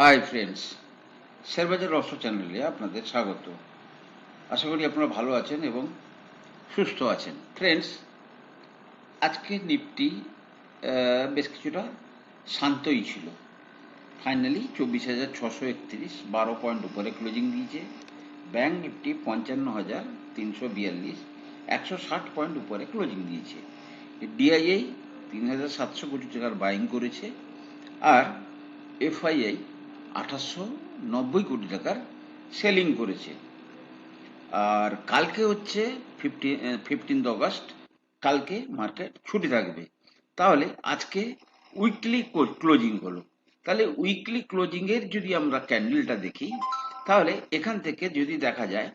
Hi friends শেয়ারবাজার রহস্য চ্যানেলে আপনাদের স্বাগত। আশা করি আপনারা ভালো আছেন এবং সুস্থ আছেন। ফ্রেন্ডস আজকে নিফটি বেশ কিছুটা শান্তই ছিল। ফাইনালি চব্বিশ হাজার ছশো একত্রিশ, বারো পয়েন্ট উপরে ক্লোজিং দিয়েছে। ব্যাংক নিফটি পঞ্চান্ন হাজার তিনশো বিয়াল্লিশ, একশো ষাট পয়েন্ট উপরে ক্লোজিং দিয়েছে। ডিআইআই তিন হাজার সাতশো কোটি টাকার বাইং করেছে। আর এফআইআই আঠাশশো নব্বই কোটি টাকার সেলিং করেছে। আর কালকে হচ্ছে ফিফটি ফিফটিন্থ অগস্ট কালকে মার্কেট ছুটি থাকবে। তাহলে আজকে উইকলি ক্লোজিং হলো। তাহলে উইকলি ক্লোজিংয়ের যদি আমরা ক্যান্ডেলটা দেখি, তাহলে এখান থেকে যদি দেখা যায়,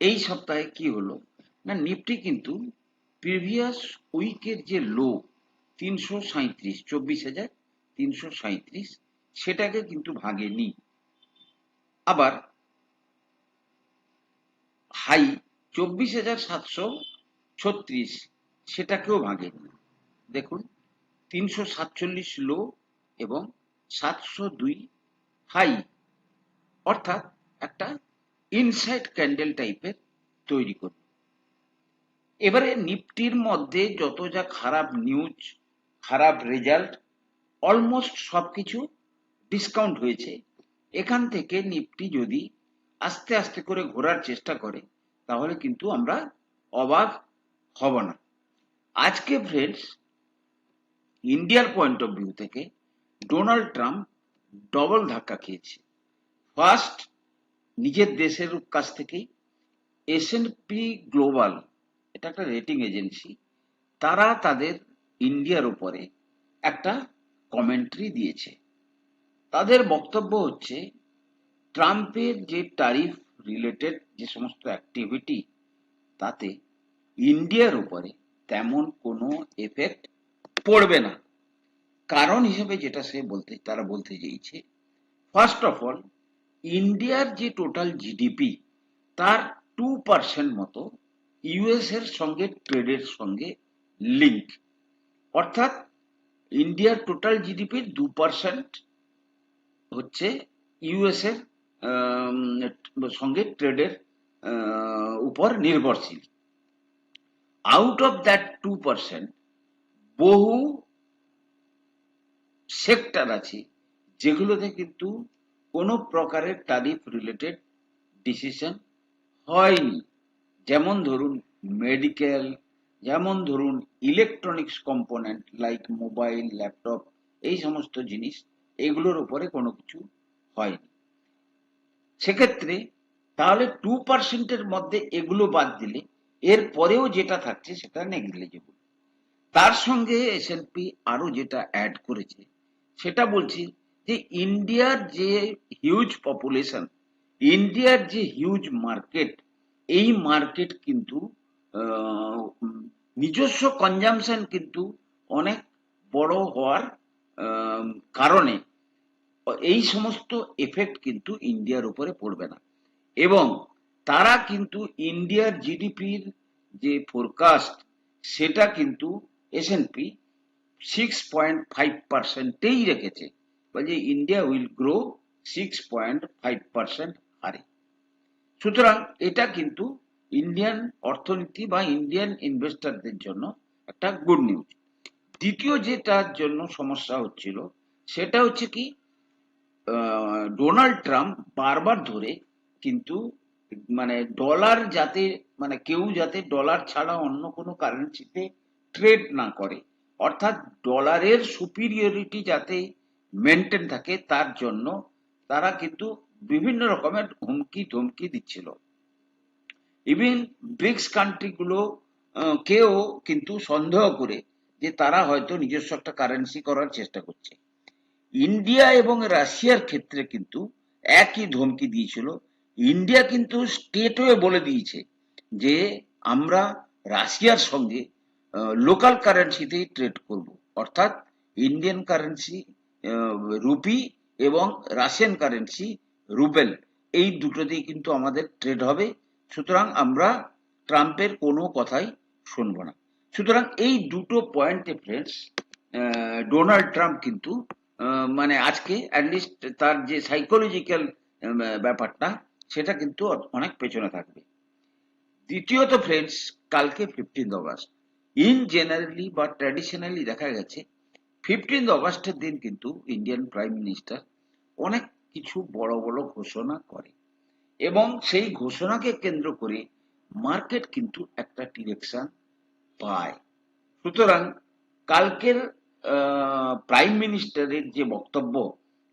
এই সপ্তাহে কি হলো? না নিফটি কিন্তু প্রিভিয়াস উইকের যে লো তিনশো সাঁত্রিশ চব্বিশ হাজার তিনশো সাঁত্রিশ সেটাকে কিন্তু ভাঙেনি। আবার হাই চব্বিশ হাজার সাতশো ছত্রিশ সেটাকেও ভাঙেনি। দেখুন, তিনশো সাতচল্লিশ লো এবং সাতশো দুই হাই। অর্থাৎ একটা ইনসাইড ক্যান্ডেল টাইপের তৈরি করবে এবারে নিফটির মধ্যে যত যা খারাপ নিউজ, খারাপ রেজাল্ট, অলমোস্ট সবকিছু ডিসকাউন্ট হয়েছে। এখান থেকে নিফটি যদি আস্তে আস্তে করে ঘোরার চেষ্টা করে, তাহলে কিন্তু আমরা অবাক হব না। আজকে ফ্রেন্ডস ইন্ডিয়ার পয়েন্ট অফ ভিউ থেকে ডোনাল্ড ট্রাম্প ডবল ধাক্কা খেয়েছে। ফার্স্ট নিজের দেশের কাছ থেকেই এসএনপি গ্লোবাল এটা একটা রেটিং এজেন্সি তারা তাদের ইন্ডিয়ার উপরে একটা কমেন্ট্রি দিয়েছে। তাদের বক্তব্য হচ্ছে, ট্রাম্পের যে ট্যারিফ রিলেটেড যে সমস্ত অ্যাক্টিভিটি তাতে ইন্ডিয়ার উপরে তেমন কোনো এফেক্ট পড়বে না। কারণ হিসেবে যেটা সে বলতে, তারা বলতে চেয়েছে ফার্স্ট অফ অল ইন্ডিয়ার যে টোটাল জিডিপি তার টু পার্সেন্ট মতো ইউএস এর সঙ্গে ট্রেডের সঙ্গে লিঙ্ক অর্থাৎ, ইন্ডিয়ার টোটাল জিডিপির দু পার্সেন্ট হচ্ছে ইউএস এর সঙ্গে ট্রেডের উপর নির্ভরশীল। Out of that two percent বহু সেক্টর আছে যেগুলোতে কিন্তু কোনো প্রকারের ট্যারিফ রিলেটেড ডিসিশন হয়নি। যেমন ধরুন মেডিকেল যেমন ধরুন electronics component like mobile laptop এই সমস্ত জিনিস এগুলোর উপরে কোনো কিছু হয়নি। সেক্ষেত্রে তাহলে টু পার্সেন্টের মধ্যে এগুলো বাদ দিলে এর পরেও যেটা থাকছে সেটা নেগলিজেবল তার সঙ্গে এসএনপি আরও যেটা অ্যাড করেছে, সেটা বলছি যে ইন্ডিয়ার যে হিউজ পপুলেশন ইন্ডিয়ার যে হিউজ মার্কেট এই মার্কেট কিন্তু নিজস্ব কনজামশন কিন্তু অনেক বড় হওয়ার কারণে এই সমস্ত এফেক্ট কিন্তু ইন্ডিয়ার উপরে পড়বে না। এবং তারা কিন্তু ইন্ডিয়ার জিডিপির যে ফোরকাস্ট সেটা কিন্তু S and P six point five পার্সেন্টেই রেখেছে বলছে India will grow six point five percent হারে। সুতরাং এটা কিন্তু ইন্ডিয়ান অর্থনীতি বা ইন্ডিয়ান ইনভেস্টরদের জন্য একটা গুড নিউজ দ্বিতীয় যেটার জন্য সমস্যা হচ্ছিল, সেটা হচ্ছে কি ডোনাল্ড ট্রাম্প বারবার ধরে কিন্তু মানে ডলার যাতে মানে কেউ যাতে ডলার ছাড়া অন্য কোনো কারেন্সিতে ট্রেড না করে, অর্থাৎ ডলারের সুপিরিয়রিটি যাতে মেনটেন থাকে, তার জন্য তারা কিন্তু বিভিন্ন রকমের হুমকি ধমকি দিচ্ছিল। ইভেন ব্রিক্স কান্ট্রিগুলো কেও কিন্তু সন্দেহ করে যে তারা হয়তো নিজস্ব একটা কারেন্সি করার চেষ্টা করছে। ইন্ডিয়া এবং রাশিয়ার ক্ষেত্রে কিন্তু একই ধমকি দিয়েছিল। ইন্ডিয়া কিন্তু স্টেট বলে দিয়েছে যে, আমরা রাশিয়ার সঙ্গে লোকাল কারেন্সিতেই ট্রেড করব। অর্থাৎ ইন্ডিয়ান কারেন্সি রুপি এবং রাশিয়ান কারেন্সি রুবেল এই দুটোতেই কিন্তু আমাদের ট্রেড হবে। সুতরাং আমরা ট্রাম্পের কোনো কথাই শুনব না। সুতরাং এই দুটো পয়েন্টে ফ্রেন্ডস ডোনাল্ড ট্রাম্প কিন্তু মানে আজকে অ্যাটলিস্ট তার যে সাইকোলজিক্যাল ব্যাপারটা, সেটা কিন্তু অনেক পেছনে থাকবে। দ্বিতীয়ত ফ্রেন্ডস কালকে ফিফটিন্থ অগস্ট ইন জেনারেলি বা ট্র্যাডিশনালি দেখা গেছে ফিফটিন্থ অগস্টের দিন কিন্তু ইন্ডিয়ান প্রাইম মিনিস্টার অনেক কিছু বড় বড় ঘোষণা করে। এবং সেই ঘোষণাকে কেন্দ্র করে মার্কেট কিন্তু একটা ডিরেকশন পায়। সুতরাং কালকের প্রাইম মিনিস্টারের যে বক্তব্য,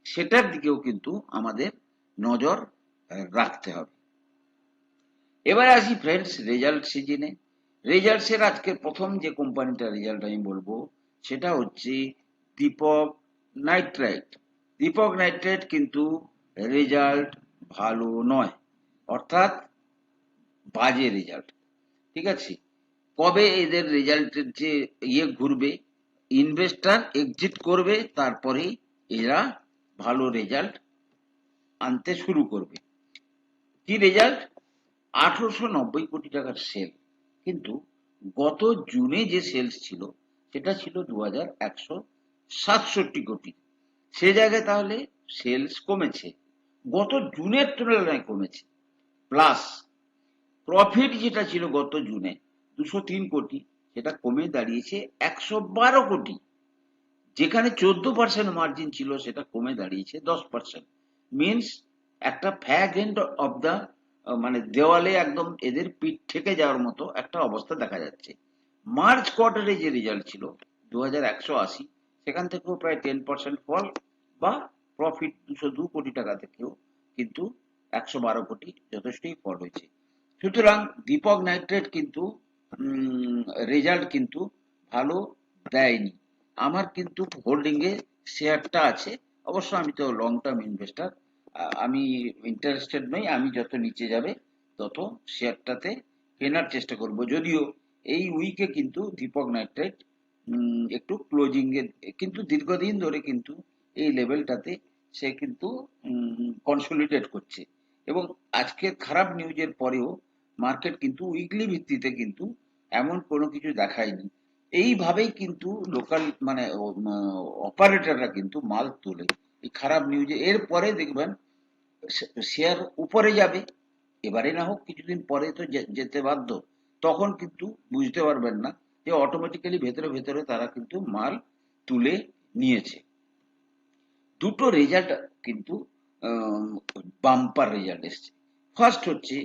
সেটার দিকেও কিন্তু আমাদের নজর রাখতে হবে। এবার আসি ফ্রেন্ডস রেজাল্ট সিজনে রেজাল্টসের আজকে প্রথম যে কোম্পানিটা রেজাল্ট আমি বলব, সেটা হচ্ছে দীপক নাইট্রাইট দীপক নাইট্রাইট কিন্তু রেজাল্ট ভালো নয়, অর্থাৎ বাজে রেজাল্ট ঠিক আছে? কবে এদের রেজাল্টের যে ইয়ে ঘুরবে ইনভেস্টার এক্সিট করবে, তারপরেই এরা ভালো রেজাল্ট আনতে শুরু করবে। কি রেজাল্ট আঠারোশো নব্বই কোটি টাকার সেল কিন্তু গত জুনে যে সেলস ছিল, সেটা ছিল দু হাজার একশো সাতষট্টি কোটি। সে জায়গায় তাহলে সেলস কমেছে। গত জুনের তুলনায় কমেছে। প্লাস প্রফিট যেটা ছিল গত জুনে, দুশো তিন কোটি। সেটা কমে দাঁড়িয়েছে একশো বারো কোটি। যেখানে চোদ্দ পার্সেন্ট মার্জিন ছিল, সেটা কমে দাঁড়িয়েছে দশ পার্সেন্ট মিনস একটা ফ্যাগ এন্ড অফ দ্য মানে দেওয়ালে একদম এদের পিঠ থেকে যাওয়ার মতো একটা অবস্থা দেখা যাচ্ছে। মার্চ কোয়ার্টারে যে রেজাল্ট ছিল দু আশি, সেখান থেকেও প্রায় টেন পার্সেন্ট ফল বা প্রফিট দুশো দু কোটি টাকা থেকেও কিন্তু একশো বারো কোটি যথেষ্টই ফল হয়েছে। সুতরাং দীপক নাইট্রেট কিন্তু রেজাল্ট কিন্তু ভালো দেয়নি। আমার কিন্তু হোল্ডিং এ শেয়ারটা আছে। অবশ্য আমি তো লং টার্ম ইনভেস্টার আমি ইন্টারেস্টেড নই, আমি যত নিচে যাবে তত শেয়ারটাতে কেনার চেষ্টা করব। যদিও এই উইকে কিন্তু দীপক নাইট্রেট একটু ক্লোজিং এর কিন্তু দীর্ঘদিন ধরে কিন্তু এই লেভেলটাতে সে কিন্তু কনসলিডেট করছে। এবং আজকে খারাপ নিউজের পরেও মার্কেট কিন্তু উইকলি ভিত্তিতে কিন্তু এমন কোনো কিছু দেখায়নি। এইভাবেই কিন্তু লোকাল মানে অপারেটররা কিন্তু মাল তোলে। এই খারাপ নিউজে এর পরে দেখবেন শেয়ার উপরে যাবে। এবারে না হোক কিছুদিন পরে তো যেতে বাধ্য। তখন কিন্তু বুঝতে পারবেন না যে অটোমেটিক্যালি ভেতরে ভেতরে তারা কিন্তু মাল তুলে নিয়েছে। দুটো রেজাল্ট কিন্তু বাম্পার রেজাল্ট এসছে। ফার্স্ট হচ্ছে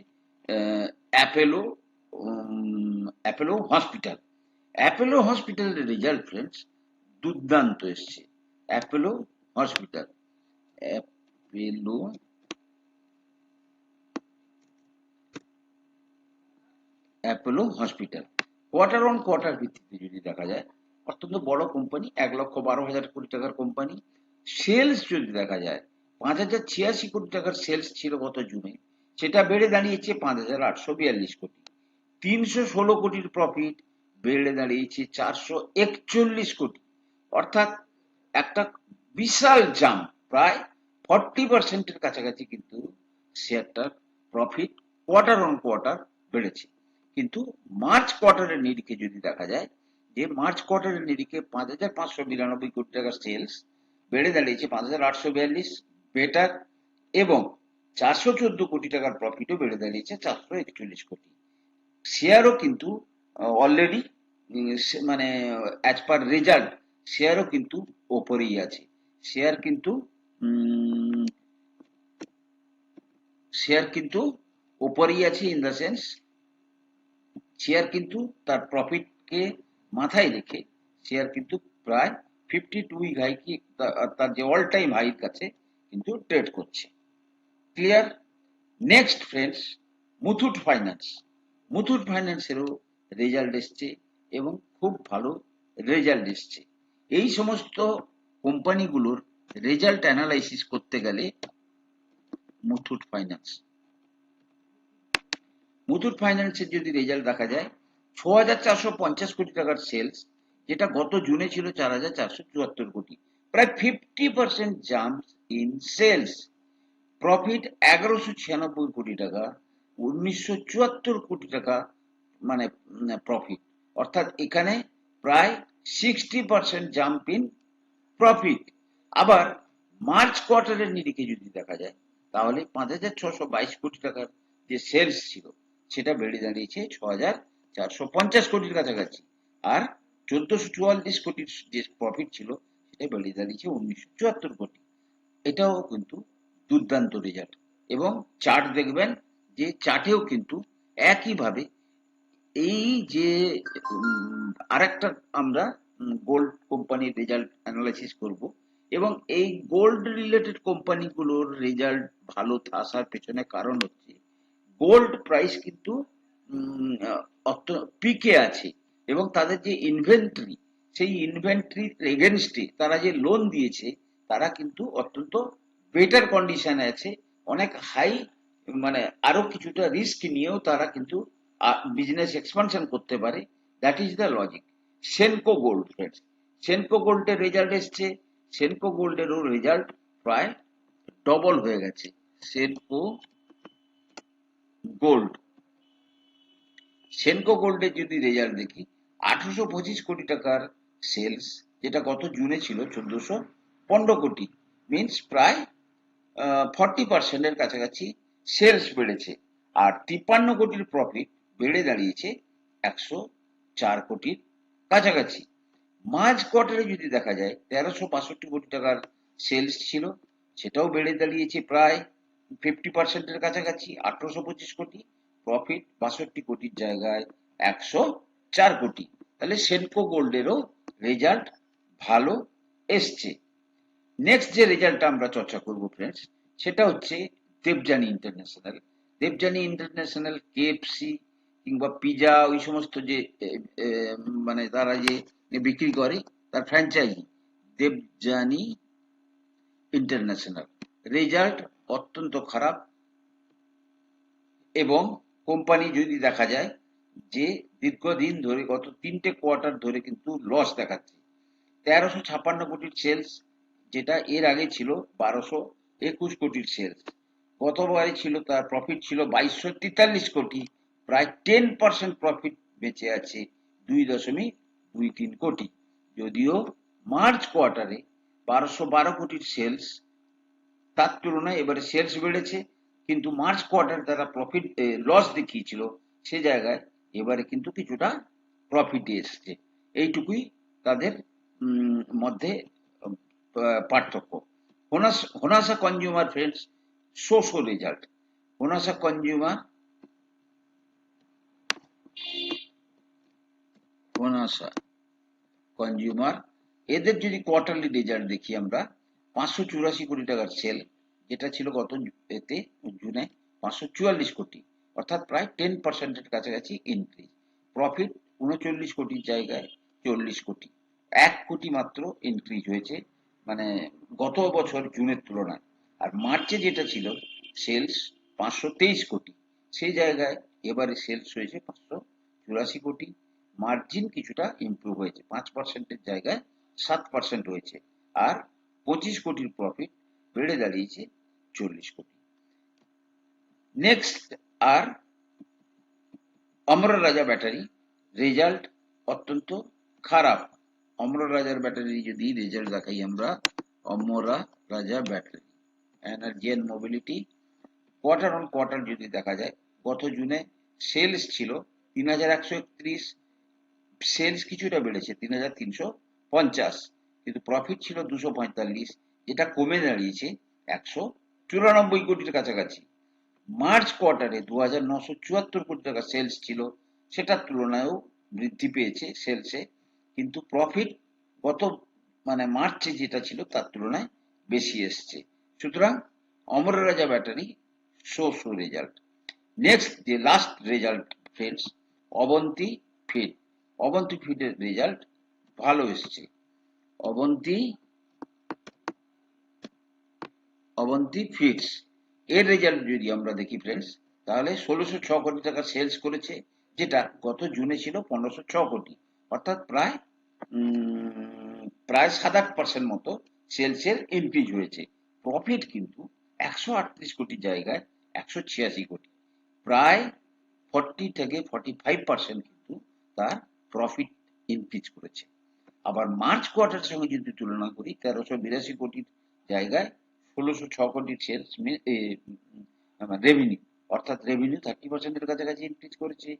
অ্যাপেলো অ্যাপেলো হসপিটাল অ্যাপেলো হসপিটালের রেজাল্ট ফ্রেন্ডস দুর্দান্ত এসছে। Apollo hospital Apollo Apollo hospital quarter on quarter ভিত্তিতে যদি দেখা যায়, অত্যন্ত বড় কোম্পানি এক লক্ষ বারো হাজার কোটি টাকার কোম্পানি সেলস যদি দেখা যায়, পাঁচ হাজার ছিয়াশি কোটি টাকার সেলস ছিল গত জুনে। সেটা বেড়ে দাঁড়িয়েছে পাঁচ হাজার আটশো বিয়াল্লিশ কোটি। তিনশো ষোলো কোটির প্রফিট বেড়ে দাঁড়িয়েছে চারশো একচল্লিশ কোটি। অর্থাৎ একটা বিশাল জাম প্রায় ফর্টি পার্সেন্টের কাছাকাছি কিন্তু শেয়ারটার প্রফিট কোয়ার্টার অন কোয়ার্টার বেড়েছে। কিন্তু মার্চ কোয়ার্টারের নিরিখে যদি দেখা যায়, যে মার্চ কোয়ার্টারের নিরিখে পাঁচ হাজার পাঁচশো বিরানব্বই কোটি টাকার সেলস বেড়ে দাঁড়িয়েছে পাঁচ হাজার আটশো বিয়াল্লিশ বেটার এবং চারশো চোদ্দ কোটি টাকার প্রফিটও বেড়ে দাঁড়িয়েছে চারশো একচল্লিশ কোটি। শেয়ারও কিন্তু অলরেডি মানে অ্যাজ পার রেজাল্ট শেয়ারও কিন্তু ওপরেই আছে। শেয়ার কিন্তু শেয়ার কিন্তু ওপরেই আছে ইন দ্য সেন্স শেয়ার কিন্তু তার প্রফিটকে মাথায় রেখে শেয়ার কিন্তু প্রায় ফিফটি টু উইক হাই কি তার যে অল টাইম হাইর কাছে কিন্তু ট্রেড করছে। Clear next friends Muthoot Finance Muthoot ফাইন্যান্সেরও result এসছে এবং খুব ভালো রেজাল্ট এসছে। এই সমস্ত কোম্পানিগুলোর রেজাল্ট অ্যানালাইসিস করতে গেলে মুথুট ফাইন্যান্স। মুথুট ফাইন্যান্সের যদি রেজাল্ট দেখা যায় ছ হাজার চারশো পঞ্চাশ কোটি টাকার সেলস, যেটা গত জুনে ছিল চার হাজার চারশো চুয়াত্তর কোটি। প্রায় fifty percent jump in sales. Profit এগারোশো ছিয়ানব্বই কোটি টাকা। উনিশশো চুয়াত্তর কোটি টাকা মানে প্রফিট অর্থাৎ এখানে প্রায় sixty percent jump in profit আবার মার্চ কোয়ার্টারের নিরিখে যদি দেখা যায়, তাহলে পাঁচ হাজার ছশো বাইশ কোটি টাকার যে সেলস ছিল, সেটা বেড়ে দাঁড়িয়েছে ছ হাজার চারশো পঞ্চাশ কোটির কাছাকাছি। আর চোদ্দশো চুয়াল্লিশ কোটির যে প্রফিট ছিল, সেটা বেড়ে দাঁড়িয়েছে উনিশশো চুয়াত্তর কোটি। এটাও কিন্তু দুর্দান্ত রেজাল্ট এবং চার্ট দেখবেন যে চার্টেও কিন্তু একইভাবে এই যে আরেকটা আমরা গোল্ড কোম্পানির রেজাল্ট অ্যানালাইসিস করব এবং এই গোল্ড রিলেটেড কোম্পানিগুলোর রেজাল্ট ভালো আসার পেছনে কারণ হচ্ছে গোল্ড প্রাইস কিন্তু পিকে আছে এবং তাদের যে ইনভেন্টরি সেই ইনভেন্টরির এগেনস্টে তারা যে লোন দিয়েছে, তারা কিন্তু অত্যন্ত বেটার কন্ডিশনে আছে, অনেক হাই মানে আরও কিছুটা রিস্ক নিয়েও তারা কিন্তু বিজনেস এক্সপানশন করতে পারে। That is the logic Senco Gold friends Senco গোল্ডের রেজাল্ট এসছে। সেনকো গোল্ডেরও রেজাল্ট প্রায় ডবল হয়ে গেছে। সেনকো গোল্ড সেনকো গোল্ডের যদি রেজাল্ট দেখি, আঠারোশো পঁচিশ কোটি টাকার সেলস যেটা গত জুনে ছিল চোদ্দশো পনেরো কোটি মিনস প্রায় ফর্টি পার্সেন্টের কাছাকাছি সেলস বেড়েছে আর তিপ্পান্ন কোটির প্রফিট বেড়ে দাঁড়িয়েছে একশো চার কোটির কাছাকাছি। মাঝ কোয়ার্টারে যদি দেখা যায়, তেরোশো বাষট্টি কোটি টাকার সেলস ছিল, সেটাও বেড়ে দাঁড়িয়েছে প্রায় ফিফটি পার্সেন্টের কাছাকাছি, আঠারোশো পঁচিশ কোটি। প্রফিট বাষট্টি কোটির জায়গায় একশো চার কোটি। তাহলে সেনকো গোল্ডেরও রেজাল্ট ভালো এসছে। নেক্সট যে রেজাল্টটা আমরা চর্চা করব ফ্রেন্ডস সেটা হচ্ছে Devyani International Devyani International KFC কিংবা পিজা ওই সমস্ত যে মানে তারা যে বিক্রি করে, তার ফ্র্যাঞ্চাইজি দেবযানী ইন্টারন্যাশনাল রেজাল্ট অত্যন্ত খারাপ এবং কোম্পানি যদি দেখা যায় যে দীর্ঘদিন ধরে, গত তিনটে কোয়ার্টার ধরে কিন্তু লস দেখাচ্ছে। তেরোশো ছাপ্পান্ন কোটির সেলস যেটা এর আগে ছিল বারোশো একুশ কোটির সেলস গতবারে ছিল তার প্রফিট ছিল বাইশশো তেতাল্লিশ কোটি, প্রায় টেন পার্সেন্ট প্রফিট বেঁচে আছে দুই দশমিক দুই তিন কোটি। যদিও মার্চ কোয়ার্টারে বারোশো বারো কোটির সেলস তার তুলনায় এবারে সেলস বেড়েছে, কিন্তু মার্চ কোয়ার্টারে তারা প্রফিট লস দেখিয়েছিল, সে জায়গায় এবারে কিন্তু কিছুটা প্রফিট এসছে। এইটুকুই তাদের মধ্যে পার্থক্য। Honasa, Honasa Consumer friends show result Honasa Consumer Honasa Consumer এদের যদি কোয়ার্টারলি রেজাল্ট দেখি আমরা, পাঁচশো চুরাশি কোটি টাকার সেল যেটা ছিল গত এতে, জুনে, পাঁচশো চুয়াল্লিশ কোটি, অর্থাৎ প্রায় টেন পার্সেন্টের কাছাকাছি ইনক্রিজ প্রফিট উনচল্লিশ কোটির জায়গায় চল্লিশ কোটি। এক কোটি মাত্র ইনক্রিজ হয়েছে মানে গত বছর জুনের তুলনায়। আর মার্চে যেটা ছিল, সেলস পাঁচশো তেইশ কোটি। সেই জায়গায় এবারে সেলস হয়েছে পাঁচশো চুরাশি কোটি। মার্জিন কিছুটা ইমপ্রুভ হয়েছে, পাঁচ পার্সেন্টের জায়গায় সাত পার্সেন্ট হয়েছে। আর পঁচিশ কোটির প্রফিট বেড়ে দাঁড়িয়েছে চল্লিশ কোটি। নেক্সট আর অমর রাজা ব্যাটারি রেজাল্ট অত্যন্ত খারাপ। অমর রাজার ব্যাটারি, যদি রেজাল্ট দেখাই আমরা Amara Raja battery. Energy and mobility quarter on quarter যদি দেখা যায়, গত জুনে সেলস ছিল তিন হাজার একশো একত্রিশ সেলস কিছুটা বেড়েছে তিন হাজার তিনশো পঞ্চাশ, কিন্তু প্রফিট ছিল দুশো পঁয়তাল্লিশ, এটা কমে দাঁড়িয়েছে একশো চুরানব্বই কোটির কাছাকাছি। মার্চ কোয়ার্টারে দু হাজার নশো চুয়াত্তর কোটি টাকা সেলস ছিল, সেটার তুলনায়ও বৃদ্ধি পেয়েছে সেলসে কিন্তু প্রফিট গত মানে মার্চে যেটা ছিল তার তুলনায় বেশি এসছে। সুতরাং Amara Raja battery show show result next যে last result friends Avanti feed Avanti ফিডের result ভালো এসছে। অবন্তী অবন্তী ফিডস এর রেজাল্ট যদি আমরা দেখি ফ্রেন্ডস তাহলে ষোলোশো ছ কোটি টাকা সেলস করেছে, যেটা গত জুনে ছিল পনেরোশো ছ কোটি। অর্থাৎ প্রায় প্রায় সাত আট পার্সেন্ট মতো সেলসের ইনক্রিজ হয়েছে। প্রফিট কিন্তু একশো আটত্রিশ কোটির জায়গায় একশো ছিয়াশি কোটি। প্রায় ফর্টি থেকে ফর্টি ফাইভ পার্সেন্ট কিন্তু তার প্রফিট ইনক্রিজ করেছে। আবার মার্চ কোয়ার্টারের সঙ্গে যদি তুলনা করি, তেরোশো বিরাশি কোটির জায়গায় ষোলোশো ছ কোটির সেলস রেভিনিউ অর্থাৎ রেভিনিউ থার্টি পার্সেন্টের কাছাকাছি ইনক্রিজ করেছে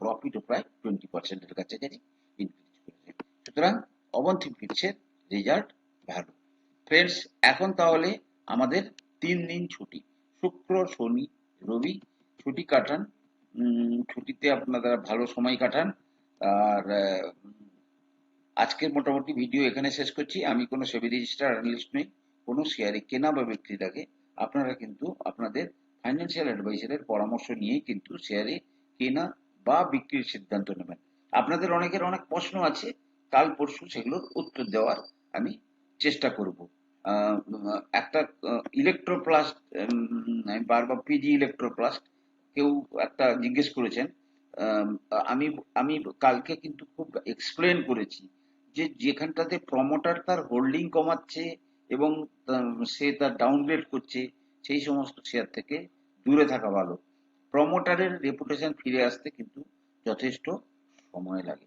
প্রফিটও প্রায় টোয়েন্টি পার্সেন্টের কাছাকাছি ইনক্রিজ করেছে। সুতরাং অবন্তি ফিটসের রেজাল্ট ভালো। ফ্রেন্ডস এখন তাহলে আমাদের তিন দিন ছুটি। শুক্র, শনি, রবি ছুটি কাটান। ছুটিতে আপনারা ভালো সময় কাটান। আর আজকের মোটামুটি ভিডিও এখানে শেষ করছি। আমি কোনো সেবি রেজিস্টার অ্যানালিস্ট নই, কোনো শেয়ারে কেনা বা বিক্রির আগে আপনারা কিন্তু আপনাদের ফাইন্যান্সিয়াল অ্যাডভাইসারের পরামর্শ নিয়েই কিন্তু শেয়ারে কেনা বা বিক্রির সিদ্ধান্ত নেবেন। আপনাদের অনেকের অনেক প্রশ্ন আছে, কাল পরশু সেগুলোর উত্তর দেওয়ার আমি চেষ্টা করব। একটা ইলেকট্রোপ্লাস্ট বারবার পিজি ইলেকট্রোপ্লাস্ট কেউ একটা জিজ্ঞেস করেছেন, আমি আমি কালকে কিন্তু খুব এক্সপ্লেন করেছি যে যেখানটাতে প্রমোটার তার হোল্ডিং কমাচ্ছে এবং সে তার ডাউনগ্রেড করছে, সেই সমস্ত শেয়ার থেকে দূরে থাকা ভালো। প্রমোটারের রেপুটেশন ফিরে আসতে কিন্তু যথেষ্ট সময় লাগে।